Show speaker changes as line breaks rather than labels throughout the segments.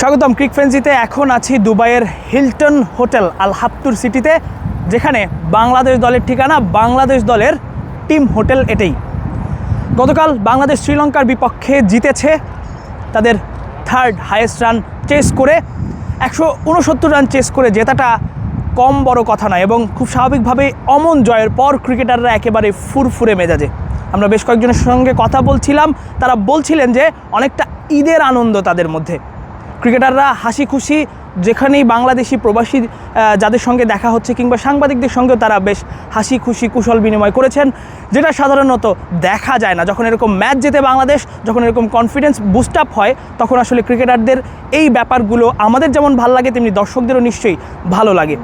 স্বাগতম, ক্রিক ফ্রেন্সিতে এখন আছি দুবাইয়ের হিলটন হোটেল আল হাপ্তুর সিটিতে, যেখানে বাংলাদেশ দলের ঠিকানা, বাংলাদেশ দলের টিম হোটেল এটাই। গতকাল বাংলাদেশ শ্রীলঙ্কার বিপক্ষে জিতেছে তাদের থার্ড হায়েস্ট রান চেস করে, একশো উনসত্তর রান চেস করে জেতাটা কম বড় কথা নয় এবং খুব স্বাভাবিকভাবে অমন জয়ের পর ক্রিকেটাররা একেবারে ফুরফুরে মেজাজে। আমরা বেশ কয়েকজনের সঙ্গে কথা বলছিলাম, তারা বলছিলেন যে অনেকটা ঈদের আনন্দ তাদের মধ্যে। ক্রিকেটাররা হাসি খুশি যেখানেই বাংলাদেশি প্রবাসী যাদের সঙ্গে দেখা হচ্ছে কিংবা সাংবাদিকদের সঙ্গেও তারা বেশ হাসি খুশি কুশল বিনিময় করেছেন, যেটা সাধারণত দেখা যায় না। যখন এরকম ম্যাচ জেতে বাংলাদেশ, যখন এরকম কনফিডেন্স বুস্ট আপ হয়, তখন আসলে ক্রিকেটারদের এই ব্যাপারগুলো আমাদের যেমন ভালো লাগে, তেমনি দর্শকদেরও নিশ্চয়ই ভালো লাগে।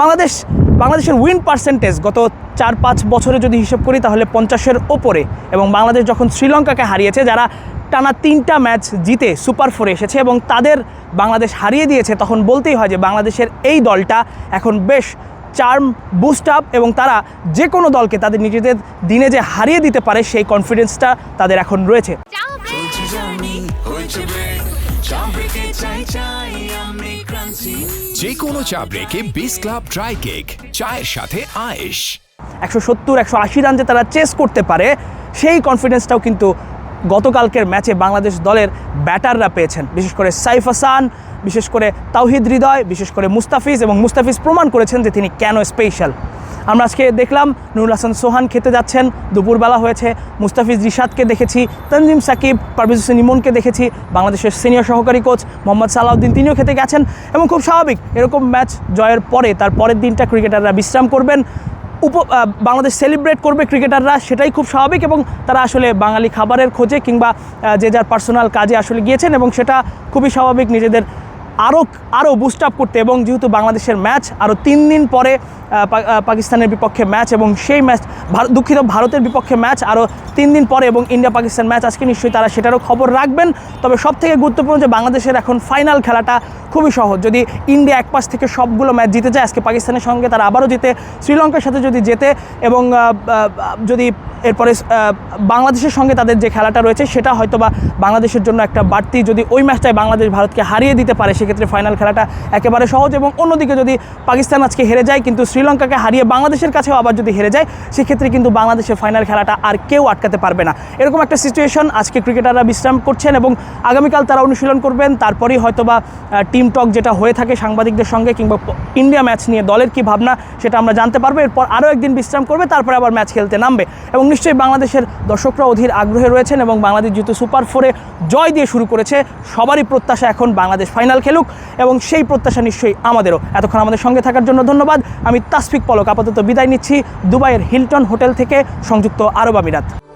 বাংলাদেশ, বাংলাদেশের উইন পার্সেন্টেজ গত চার পাঁচ বছরে যদি হিসেব করি, তাহলে পঞ্চাশের ওপরে এবং বাংলাদেশ যখন শ্রীলঙ্কাকে হারিয়েছে, যারা টানা তিনটা ম্যাচ জিতে সুপার ফোরে এসেছে এবং তাদের বাংলাদেশ হারিয়ে দিয়েছে তখন বলতেই হয় যে বাংলাদেশের এই দলটা এখন বেশ চার্ম বুস্ট আপ এবং তারা যে কোনো দলকে তাদের নিজেদের দিনে যে হারিয়ে দিতে পারে সেই কনফিডেন্সটা তাদের এখন রয়েছে।
যে কোনো চা ব্রেকে বিস ক্লাব ড্রাই কেক চায়ের সাথে আয়েশ।
একশো সত্তর একশো আশি রান যে তারা চেস করতে পারে সেই কনফিডেন্সটাও কিন্তু গতকালকের ম্যাচে বাংলাদেশ দলের ব্যাটাররা পেয়েছেন। বিশেষ করে সাইফ হাসান, বিশেষ করে তাওহিদ হৃদয়, বিশেষ করে মুস্তাফিজ এবং মুস্তাফিজ প্রমাণ করেছেন যে তিনি কেন স্পেশাল আমরা আজকে দেখলাম নুরুল হাসান সোহান খেতে যাচ্ছেন, দুপুরবেলা হয়েছে, মুস্তাফিজ রিশাদকে দেখেছি, তনজিম সাকিব, পারভেজ হোসেন ইমনকে দেখেছি, বাংলাদেশের সিনিয়র সহকারী কোচ মোহাম্মদ সালাউদ্দিন তিনিও খেতে গেছেন এবং খুব স্বাভাবিক, এরকম ম্যাচ জয়ের পরে, তার পরের দিনটা ক্রিকেটাররা বিশ্রাম করবেন। উপ বাংলাদেশ সেলিব্রেট করবে ক্রিকেটাররা, সেটাই খুব স্বাভাবিক এবং তারা আসলে বাঙালি খাবারের খোঁজে কিংবা যে যার পার্সোনাল কাজে আসলে গিয়েছেন এবং সেটা খুবই স্বাভাবিক নিজেদের আরও আরও বুস্ট আপ করতে এবং যেহেতু বাংলাদেশের ম্যাচ আরও তিন দিন পরে পাকিস্তানের বিপক্ষে ম্যাচ এবং সেই ম্যাচ ভার- দুঃখিত ভারতের বিপক্ষে ম্যাচ আরও তিন দিন পরে এবং ইন্ডিয়া পাকিস্তান ম্যাচ আজকে নিশ্চয়ই তারা সেটারও খবর রাখবেন। তবে সব থেকে গুরুত্বপূর্ণ যে বাংলাদেশের এখন ফাইনাল খেলাটা খুবই সহজ। যদি ইন্ডিয়া এক পাশ থেকে সবগুলো ম্যাচ জিতে যায়, আজকে পাকিস্তানের সঙ্গে তারা আবারও জিতে, শ্রীলঙ্কার সাথে যদি জেতে এবং যদি এরপরে বাংলাদেশের সঙ্গে তাদের যে খেলাটা রয়েছে, সেটা হয়তো বা বাংলাদেশের জন্য একটা বাড়তি যদি ওই ম্যাচটায় বাংলাদেশ ভারতকে হারিয়ে দিতে পারে, সেক্ষেত্রে ফাইনাল খেলাটা একেবারে সহজ এবং অন্যদিকে যদি পাকিস্তান আজকে হেরে যায়, কিন্তু শ্রীলঙ্কাকে হারিয়ে বাংলাদেশের কাছেও আবার যদি হেরে যায়, সেক্ষেত্রে কিন্তু বাংলাদেশের ফাইনাল খেলাটা আর কেউ আটকাতে পারবে না। এরকম একটা সিচুয়েশন আজকে ক্রিকেটাররা বিশ্রাম করছেন এবং আগামীকাল তারা অনুশীলন করবেন। তারপরেই হয়তো বা টিম টক যেটা হয়ে থাকে সাংবাদিকদের সঙ্গে কিংবা ইন্ডিয়া ম্যাচ নিয়ে দলের কি ভাবনা, সেটা আমরা জানতে পারব। এরপর আরও একদিন বিশ্রাম করবে, তারপরে আবার ম্যাচ খেলতে নামবে। এবং নিশ্চয়ই বাংলাদেশের দর্শকরা অধীর আগ্রহে রয়েছেন এবং বাংলাদেশ যেহেতু সুপার ফোরে জয় দিয়ে শুরু করেছে। সবারই প্রত্যাশা এখন বাংলাদেশ ফাইনাল খেলুক এবং সেই প্রত্যাশা নিশ্চয়ই আমাদেরও। এতক্ষণ আমাদের সঙ্গে থাকার জন্য ধন্যবাদ। আমি তাসফিক পলক, আপাতত বিদায় নিচ্ছি দুবাইয়ের হিলটন হোটেল থেকে, সংযুক্ত আরব আমিরাত।